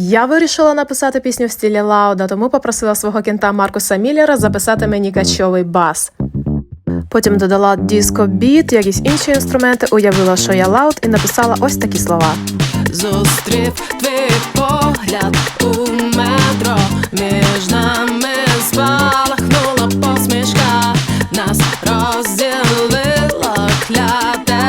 Я вирішила написати пісню в стілі Лауда, тому попросила свого кінта Маркуса Міллера записати мені качовий бас. Потім додала диско біт, якісь інші інструменти, уявила, що я лауд, і написала ось такі слова. Зустрів твій погляд у метро, між нами спалахнула посмішка, нас розділила кляте.